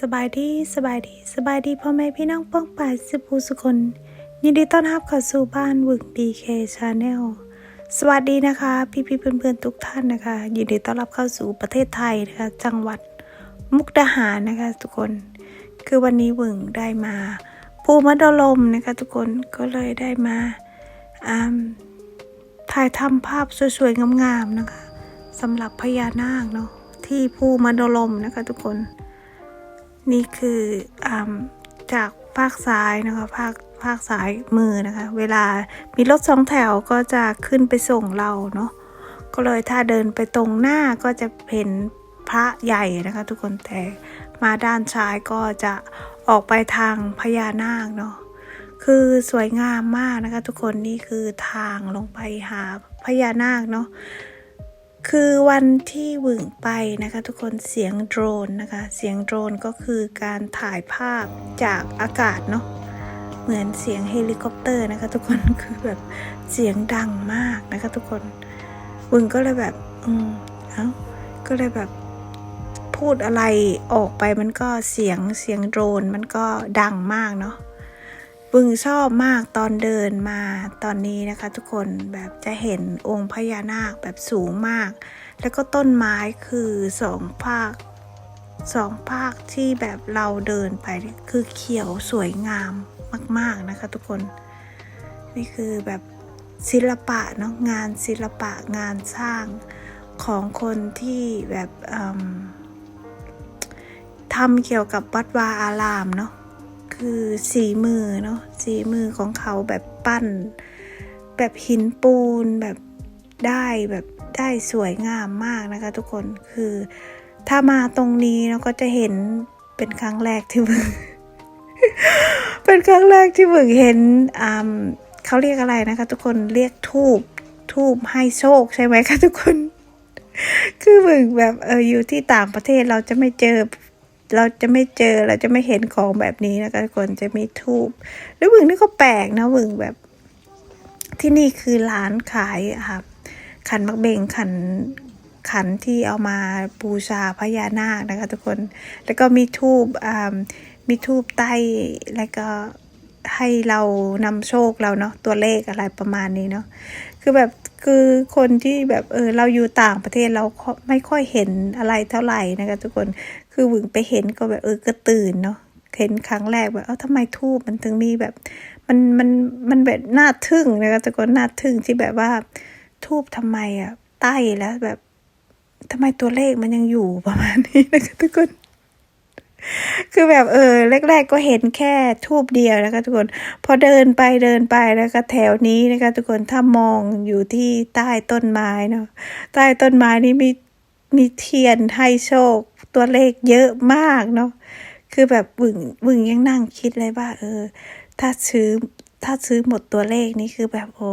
สบายดีสบายดีสบายดีพ่อแม่พี่น้องป้องป่ายสิบูสุคน ยินดีต้อนรับเข้าสู่บ้านวึกดีเคชาแนลสวัสดีนะคะ พี่พี่ๆเพื่อนๆทุกท่านนะคะ ยินดีต้อนรับเข้าสู่ประเทศไทยนะคะ จังหวัดมุกดาหารนะคะ ทุกคน คือวันนี้วึงได้มาภูมัดลมนะคะ ทุกคนก็เลยได้มาถ่ายทำภาพสวยๆงามๆนะคะสำหรับพญานาคเนาะที่ภูมัดลมนะคะ ทุกคน นี่คืออจากภาคซ้ายนะคะภาคภาคซ้ายมือนะคะ เวลามีรถสองแถวก็จะขึ้นไปส่งเราเนาะก็เลยถ้าเดินไปตรงหน้าก็จะเห็นพระใหญ่นะคะ ทุกคนแต่มาด้านซ้ายก็จะออกไปทางพญานาคเนาะคือสวยงามมากนะคะ ทุกคนนี่คือทางลงไปหาพญานาคเนาะ คือวันที่หวึงไปนะคะทุกคนเสียงโดรนนะคะ เสียงโดรนก็คือการถ่ายภาพจากอากาศเนาะเหมือนเสียงเฮลิคอปเตอร์นะคะ ทุกคนคือแบบเสียงดังมากนะคะ ทุกคนวึงก็เลยแบบอืมเอ้าก็เลยแบบพูดอะไรออกไปมันก็เสียงเสียงโดรนมันก็ดังมากเนาะ บึงชอบมากตอนเดินมาตอนนี้นะคะ ทุกคนแบบจะเห็นองค์พญานาคแบบสูงมาก แล้วก็ต้นไม้คือสองภาคสองภาคที่แบบเราเดินไปคือเขียวสวยงามมาก ๆนะคะ ทุกคน นี่คือแบบศิลปะเนาะงานศิลปะงานสร้างของคนที่แบบทำเกี่ยวกับวัดวาอารามเนาะ คือสีมือเนาะสีมือของเขาแบบปั้น แบบหินปูนแบบได้แบบได้สวยงามมากนะคะ ทุกคนคือถ้ามาตรงนี้เราก็จะเห็นเป็นครั้งแรกที่มึงเป็นครั้งแรกที่มึงเห็นอ่าเขาเรียกอะไรนะคะ ทุกคนเรียกทูบทูบให้โชคใช่ไหมคะทุกคน คือมึงแบบเอออยู่ที่ต่างประเทศเราจะไม่เจอ เราจะไม่เจอเราจะไม่เห็นของแบบนี้นะคะทุกคนจะมีทูบแล้ววึงนี่ก็แปลกนะวึงแบบ ที่นี่คือร้านขายค่ะขันมักเบงขันขันที่เอามาบูชาพญานาคนะคะทุกคน แล้วก็มีทูบอ่ามีทูบใต้แล้วก็ ให้เรานำโชคเราเนาะตัวเลขอะไรประมาณนี้เนาะคือแบบคือคนที่แบบเออเราอยู่ต่างประเทศเราไม่ค่อยเห็นอะไรเท่าไหร่นะคะทุกคนคือหวึงไปเห็นก็แบบเออก็ตื่นเนาะเห็นครั้งแรกแบบเออทำไมทูบมันถึงมีแบบ มันมันมันแบบน่าทึ่งนะคะทุกคนน่าทึ่งที่แบบว่าทูบทำไมอะใต้แล้วแบบทำไมตัวเลขมันยังอยู่ประมาณนี้นะคะทุกคน คือแบบเออแรกๆก็เห็นแค่ทูบเดียวนะคะทุกคน พอเดินไปเดินไปแล้วก็แถวนี้นะคะทุกคนถ้ามองอยู่ที่ใต้ต้นไม้เนาะใต้ต้นไม้นี่มีมีเทียนให้โชคตัวเลขเยอะมากเนาะคือแบบวึงวึงยังนั่งคิดเลยว่า เออ ถ้าซื้อถ้าซื้อหมดตัวเลขนี่คือแบบโอ้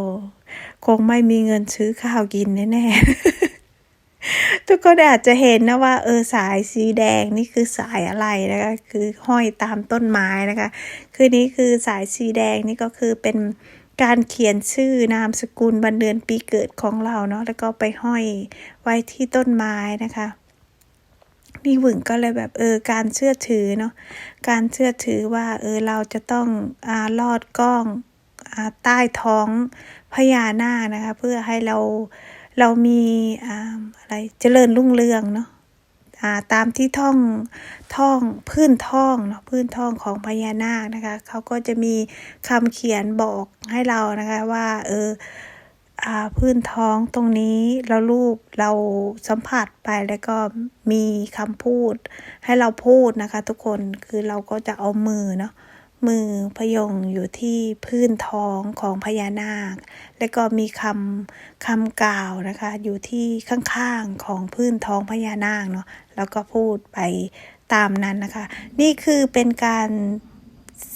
คงไม่มีเงินซื้อข้าวกินแน่ๆ ทุกคนอาจจะเห็นนะว่าเออสายสีแดงนี่คือสายอะไรนะคะคือห้อยตามต้นไม้นะคะ คือนี้คือสายสีแดงนี่ก็คือเป็นการเขียนชื่อนามสกุลวันเดือนปีเกิดของเราเนาะแล้วก็ไปห้อยไว้ที่ต้นไม้นะคะนี่หวึงก็เลยแบบเออการเชื่อถือเนาะการเชื่อถือว่าเออเราจะต้องอ่าลอดกล้องอ่าใต้ท้องพญานาคนะคะ เพื่อให้เรา เรามีอะไรเจริญรุ่งเรืองเนาะาตามที่ท่องท่องพื้นท่องเนาะพื้นท่องของพญานาคนะคะเขาก็จะมีคำเขียนบอกให้เรานะคะว่าเอออพื้นท้องตรงนี้เราลูบเราสัมผัสไปแล้วก็มีคำพูด ให้เราพูดนะคะ ทุกคนคือเราก็จะเอามือเนาะ มือพยงอยู่ที่พื้นท้องของพญานาค แล้วก็มีคำคำกล่าวนะคะ อยู่ที่ข้างๆของพื้นท้องพญานาคเนาะแล้วก็พูดไปตามนั้นนะคะ นี่คือเป็นการ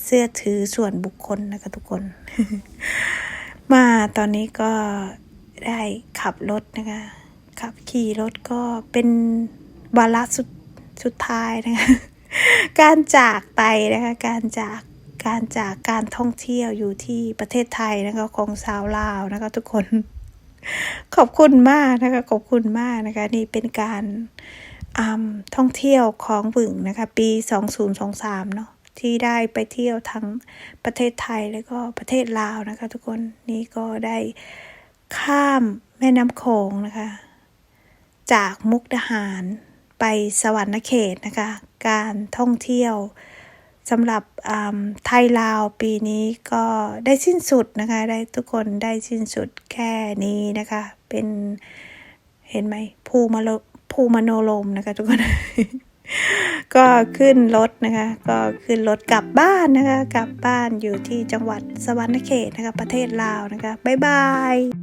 เสื้อถือส่วนบุคคลนะคะทุกคน มาตอนนี้ก็ได้ขับรถนะคะ ขับขี่รถก็เป็นวาระสุดสุดท้ายนะคะ การจากไปนะคะ การจาก การจากการท่องเที่ยวอยู่ที่ประเทศไทยนะคะของสาวลาวนะคะทุกคน ขอบคุณมากนะคะขอบคุณมากนะคะ นี่เป็นการท่องเที่ยวของบึงนะคะ ปี 2023 เนาะที่ได้ไปเที่ยวทั้งประเทศไทยแล้วก็ประเทศลาวนะคะ ทุกคนนี่ก็ได้ข้ามแม่น้ำโขงนะคะ จากมุกดาหารไปสวรรณเขตนะคะ การท่องเที่ยว สำหรับไทยลาวปีนี้ก็ได้สิ้นสุดนะคะ ได้ทุกคนได้สิ้นสุดแค่นี้นะคะ เป็นเห็นไหมภูมาโลภูมโนลมนะคะทุกคน ก็ขึ้นรถนะคะ ก็ขึ้นรถกลับบ้านนะคะ กลับบ้านอยู่ที่จังหวัดสวรรณเขตนะคะ ประเทศลาวนะคะ บ๊ายบาย